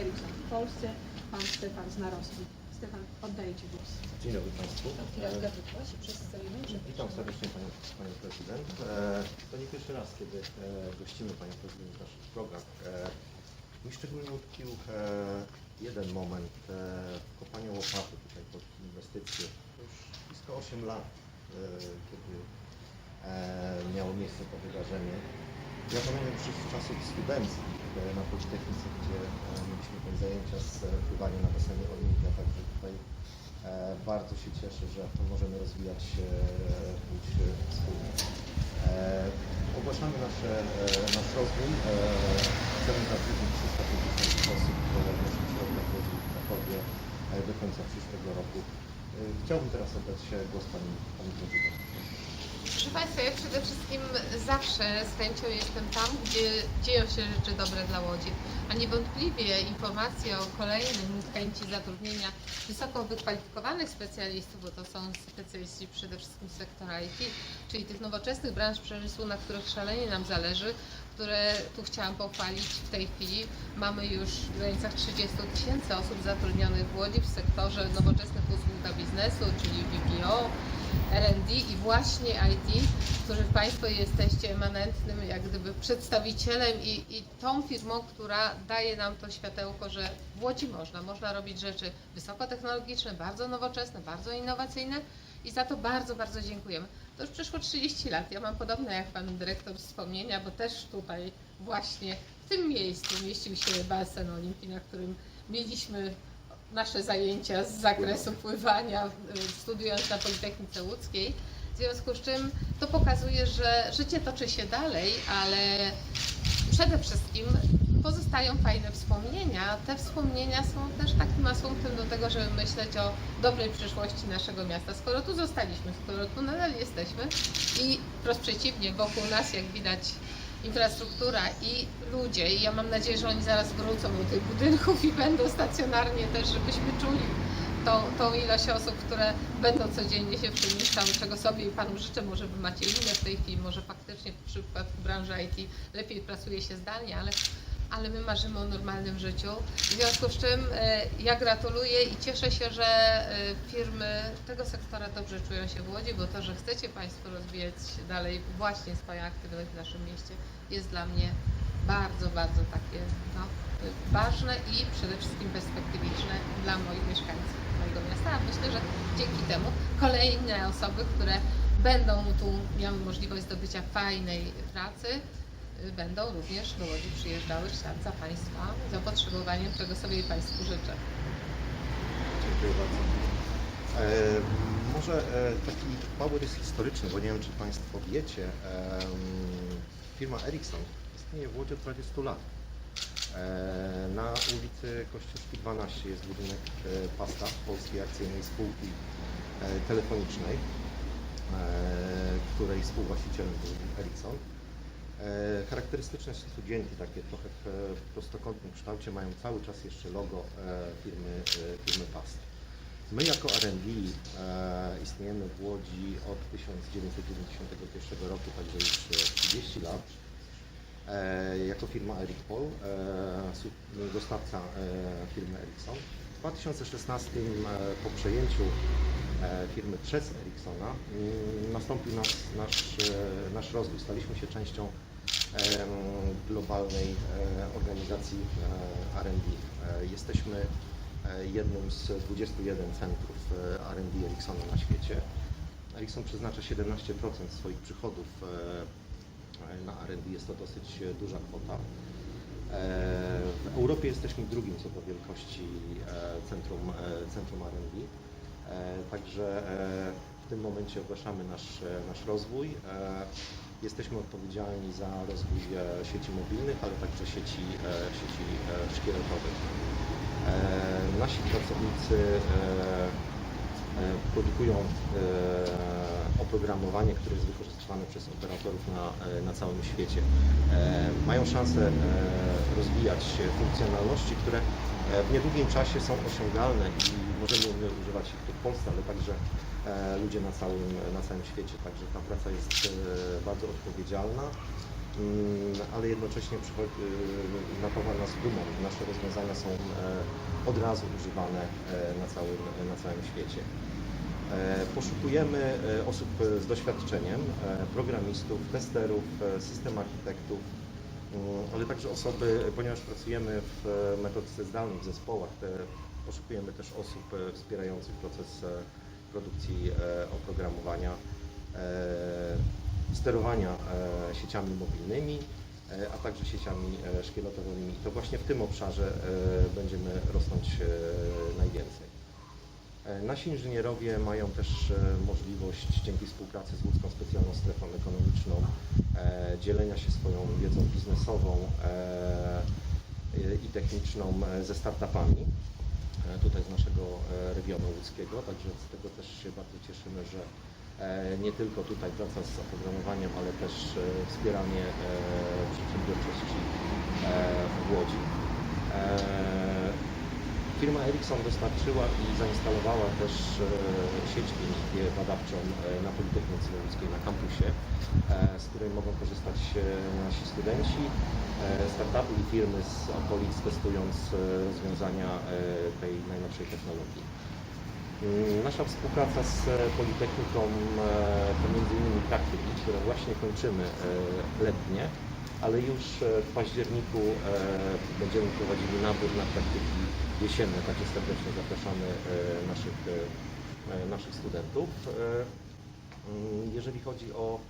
Ericsson w Polsce, pan Stefan Znarowski. Stefan, oddaję Ci głos. Dzień dobry Państwu. Witam serdecznie Panią, Panią Prezydent. E, To nie pierwszy raz, kiedy e, gościmy Panią Prezydent w naszych progach. E, Mi szczególnie utkwił e, jeden moment, e, kopanie łopaty tutaj pod inwestycje. To już blisko 8 lat, e, kiedy e, miało miejsce to wydarzenie. Ja pamiętam przez czasów studenckich na Politechnice, gdzie e, mieliśmy tam zajęcia z e, pływania na basenie Olimpia, także tutaj e, bardzo się cieszę, że możemy rozwijać e, e, wspólnie. E, Ogłaszamy nasze, e, nasz rozwój. E, Chcemy zatrudnić 350 osób e, w naszym środku w Krakowie e, do końca przyszłego roku. E, Chciałbym teraz oddać e, głos Pani, pani. Proszę Państwa, ja przede wszystkim zawsze z chęcią jestem tam, gdzie dzieją się rzeczy dobre dla Łodzi. A niewątpliwie informacje o kolejnym chęci zatrudnienia wysoko wykwalifikowanych specjalistów, bo to są specjaliści przede wszystkim z sektora IT, czyli tych nowoczesnych branż przemysłu, na których szalenie nam zależy, które tu chciałam pochwalić w tej chwili. Mamy już w granicach 30 tysięcy osób zatrudnionych w Łodzi w sektorze nowoczesnych usług dla biznesu, czyli BPO, R&D i właśnie IT, których Państwo jesteście emanentnym jak gdyby przedstawicielem i, i tą firmą, która daje nam to światełko, że w Łodzi można, można robić rzeczy wysokotechnologiczne, bardzo nowoczesne, bardzo innowacyjne i za to bardzo, bardzo dziękujemy. To już przeszło 30 lat. Ja mam podobne jak Pan Dyrektor wspomnienia, bo też tutaj właśnie w tym miejscu mieścił się basen olimpii, na którym mieliśmy nasze zajęcia z zakresu pływania, studiując na Politechnice Łódzkiej. W związku z czym to pokazuje, że życie toczy się dalej, ale przede wszystkim pozostają fajne wspomnienia. Te wspomnienia są też takim asumptem do tego, żeby myśleć o dobrej przyszłości naszego miasta. Skoro tu zostaliśmy, skoro tu nadal jesteśmy i wprost przeciwnie, wokół nas, jak widać, infrastruktura i ludzie. I ja mam nadzieję, że oni zaraz wrócą do tych budynków i będą stacjonarnie też, żebyśmy czuli tą, tą ilość osób, które będą codziennie się mieszkały, czego sobie i Panu życzę. Może Wy macie inne w tej chwili, może faktycznie w przypadku branży IT lepiej pracuje się zdalnie, ale ale my marzymy o normalnym życiu. W związku z czym e, ja gratuluję i cieszę się, że e, firmy tego sektora dobrze czują się w Łodzi, bo to, że chcecie Państwo rozwijać dalej właśnie swoją aktywność w naszym mieście jest dla mnie bardzo, bardzo takie no, ważne i przede wszystkim perspektywiczne dla moich mieszkańców mojego miasta. A myślę, że dzięki temu kolejne osoby, które będą tu miały możliwość zdobycia fajnej pracy, będą również do Łodzi przyjeżdżały ślad za Państwa zapotrzebowaniem, czego sobie i Państwu życzę. Dziękuję bardzo. E, może e, taki mały rys historyczny, bo nie wiem, czy Państwo wiecie, e, firma Ericsson istnieje w Łodzi od prawie 100 lat. E, na ulicy Kościuszki 12 jest budynek e, PASTA, Polskiej Akcyjnej Spółki e, Telefonicznej, e, której współwłaścicielem był Ericsson. E, Charakterystyczne studienki, takie trochę w prostokątnym kształcie, mają cały czas jeszcze logo e, firmy, e, firmy PAST. My jako R&D istniejemy w Łodzi od 1991 roku, także już e, 30 lat. Jako firma Ericpol, e, su- dostawca firmy Ericsson. W 2016 e, po przejęciu firmy przez Ericssona mm, nastąpił nas, nasz, e, nasz rozwój. Staliśmy się częścią globalnej e, organizacji e, R&D. E, Jesteśmy e, jednym z 21 centrów e, R&D Ericssona na świecie. Ericsson przeznacza 17% swoich przychodów e, na R&D, jest to dosyć e, duża kwota. E, W Europie jesteśmy drugim co do wielkości e, centrum, e, centrum R&D. E, Także e, w tym momencie ogłaszamy nasz, e, nasz rozwój. Jesteśmy odpowiedzialni za rozwój sieci mobilnych, ale także sieci, sieci szkieletowych. Nasi pracownicy produkują oprogramowanie, które jest wykorzystywane przez operatorów na, na całym świecie. Mają szansę rozwijać funkcjonalności, które w niedługim czasie są osiągalne i możemy używać ich tu w Polsce, ale także e, ludzie na całym, na całym świecie. Także ta praca jest e, bardzo odpowiedzialna, mm, ale jednocześnie e, napawa nas dumą. Nasze rozwiązania są e, od razu używane e, na całym, na całym świecie. E, Poszukujemy e, osób e, z doświadczeniem, e, programistów, testerów, e, system architektów, ale także osoby, ponieważ pracujemy w e, metodyce zdalnej, w zespołach, te, poszukujemy też osób e, wspierających proces e, produkcji oprogramowania, sterowania sieciami mobilnymi, a także sieciami szkieletowymi. To właśnie w tym obszarze będziemy rosnąć najwięcej. E, Nasi inżynierowie mają też e, możliwość dzięki współpracy z Łódzką Specjalną Strefą Ekonomiczną e, dzielenia się swoją wiedzą biznesową i techniczną ze startupami tutaj z naszego regionu łódzkiego, także z tego też się bardzo cieszymy, że nie tylko tutaj praca z oprogramowaniem, ale też wspieranie przedsiębiorczości w Łodzi. Firma Ericsson dostarczyła i zainstalowała też e, sieć 5G badawczą e, na Politechnice Łódzkiej na kampusie, e, z której mogą korzystać nasi studenci, startupy i firmy z okolic testując rozwiązania tej najnowszej technologii. Mm, Nasza współpraca z Politechniką to m.in. praktyki, które właśnie kończymy letnie, ale już w październiku będziemy prowadzili nabór na praktyki jesienne, także serdecznie zapraszamy e, naszych, e, e, naszych studentów. Mm, Jeżeli chodzi o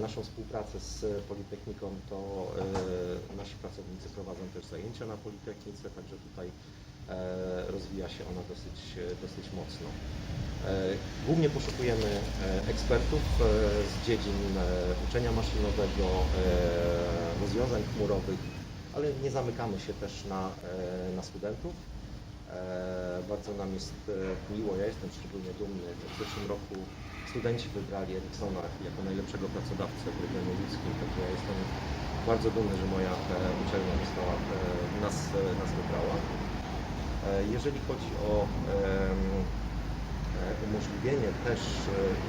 naszą współpracę z Politechniką, to nasi pracownicy prowadzą też zajęcia na Politechnice, także tutaj rozwija się ona dosyć, dosyć mocno. Głównie poszukujemy ekspertów z dziedzin uczenia maszynowego, rozwiązań chmurowych, ale nie zamykamy się też na, e, na studentów. E, Bardzo nam jest e, miło, ja jestem szczególnie dumny. W zeszłym roku studenci wybrali Ericssona jako najlepszego pracodawcę w regionie łódzkim, także ja jestem bardzo dumny, że moja uczelnia została, nas, nas wybrała. Jeżeli chodzi o umożliwienie też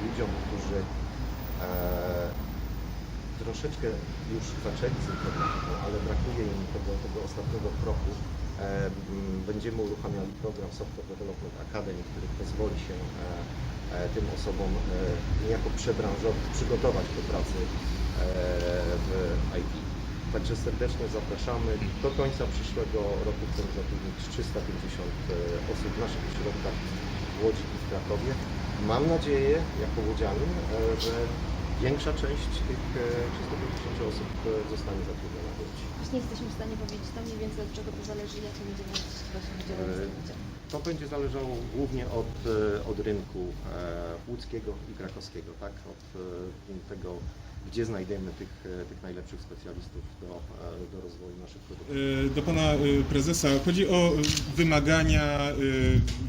ludziom, którzy troszeczkę już zaczęli z ale brakuje im tego, tego ostatniego kroku, e, będziemy uruchamiali program Software Development Academy, który pozwoli się e, e, tym osobom niejako przebranżowych przygotować do pracy w IT. Także serdecznie zapraszamy. Do końca przyszłego roku chcemy zatrudnić 350 e, osób w naszych ośrodkach w Łodzi i w Krakowie. Mam nadzieję, jako łodzianin, że większa część tych e, 350 osób e, zostanie zatrudniona w. Właśnie nie jesteśmy w stanie powiedzieć tam mniej więcej od czego to zależy, jakie będzie właśnie działać E, To będzie zależało głównie od, e, od rynku e, łódzkiego i krakowskiego, tak? Od e, tego, gdzie znajdziemy tych, tych najlepszych specjalistów do, do rozwoju naszych produktów. Do pana prezesa. Chodzi o wymagania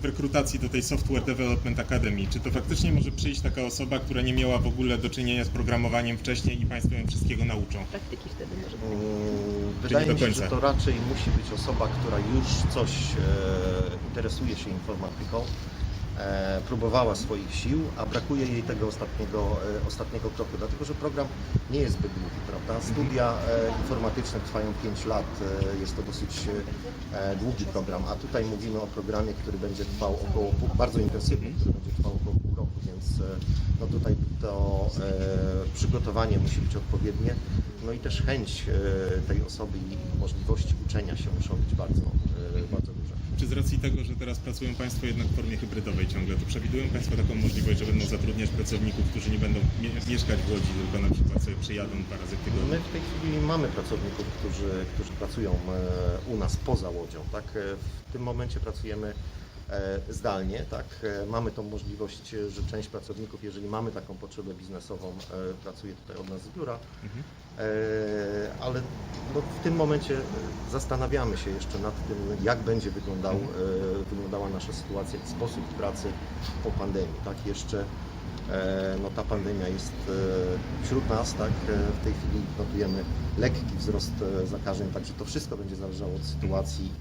w rekrutacji do tej Software Development Academy. Czy to faktycznie może przyjść taka osoba, która nie miała w ogóle do czynienia z programowaniem wcześniej i państwo ją wszystkiego nauczą? Praktyki wtedy może być. Wydaje mi się, że to raczej musi być osoba, która już coś e, interesuje się informatyką, e, próbowała swoich sił, a brakuje jej tego ostatniego, e, ostatniego kroku, dlatego że program nie jest zbyt długi, prawda? Studia e, informatyczne trwają 5 lat, e, jest to dosyć e, długi program, a tutaj mówimy o programie, który będzie trwał około, bardzo intensywny, który będzie trwał około więc e, no tutaj to e, przygotowanie musi być odpowiednie, no i też chęć e, tej osoby i możliwości uczenia się muszą być bardzo, bardzo duże. Czy z racji tego, że teraz pracują Państwo jednak w formie hybrydowej ciągle, to przewidują Państwo taką możliwość, że będą zatrudniać pracowników, którzy nie będą mie- mieszkać w Łodzi, tylko na przykład sobie przyjadą dwa razy w tygodniu? My w tej chwili mamy pracowników, którzy, którzy pracują u nas poza Łodzią. Tak? W tym momencie pracujemy zdalnie. Tak? E, Mamy tą możliwość, e, że część pracowników, jeżeli mamy taką potrzebę biznesową, e, pracuje tutaj od nas z biura. Mhm. E, ale no, w tym momencie e, zastanawiamy się jeszcze nad tym, jak będzie wyglądał, e, wyglądała nasza sytuacja, sposób pracy po pandemii. Tak, jeszcze e, no, ta pandemia jest e, wśród nas, tak, e, w tej chwili notujemy lekki wzrost e, zakażeń, także to wszystko będzie zależało od sytuacji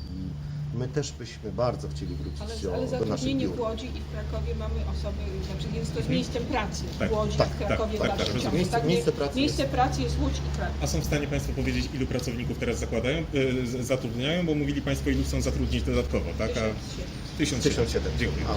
My też byśmy bardzo chcieli wrócić Ale, do, ale do naszych zatrudnienie w biur. Łodzi i w Krakowie mamy osoby, znaczy jest to z miejscem pracy Tak, w Łodzi, tak, w Krakowie tak, w tak, dalszym rozumiem. ciągu. Miejsce- Tak, miejsce pracy miejsce jest- pracy jest Łódź i Kraków. A są w stanie Państwo powiedzieć, ilu pracowników teraz zakładają, y, z- zatrudniają, bo mówili Państwo, ilu chcą zatrudnić dodatkowo, tak? A 1700. 1700. 1700. Dziękuję. A,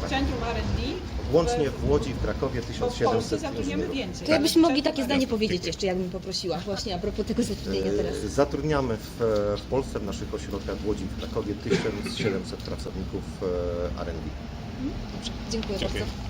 tak. Centrum R&D. Łącznie w Łodzi w Krakowie Bo w 1700 Polsce zatrudniamy więcej. To jakbyśmy mogli takie Centrum zdanie powiedzieć jeszcze, jakbym poprosiła, właśnie a propos tego zatrudnienia teraz. E, Zatrudniamy w, w Polsce, w naszych ośrodkach w Łodzi w Krakowie 1700 pracowników e, R&D. Dobrze, dziękuję Dziękuję. bardzo.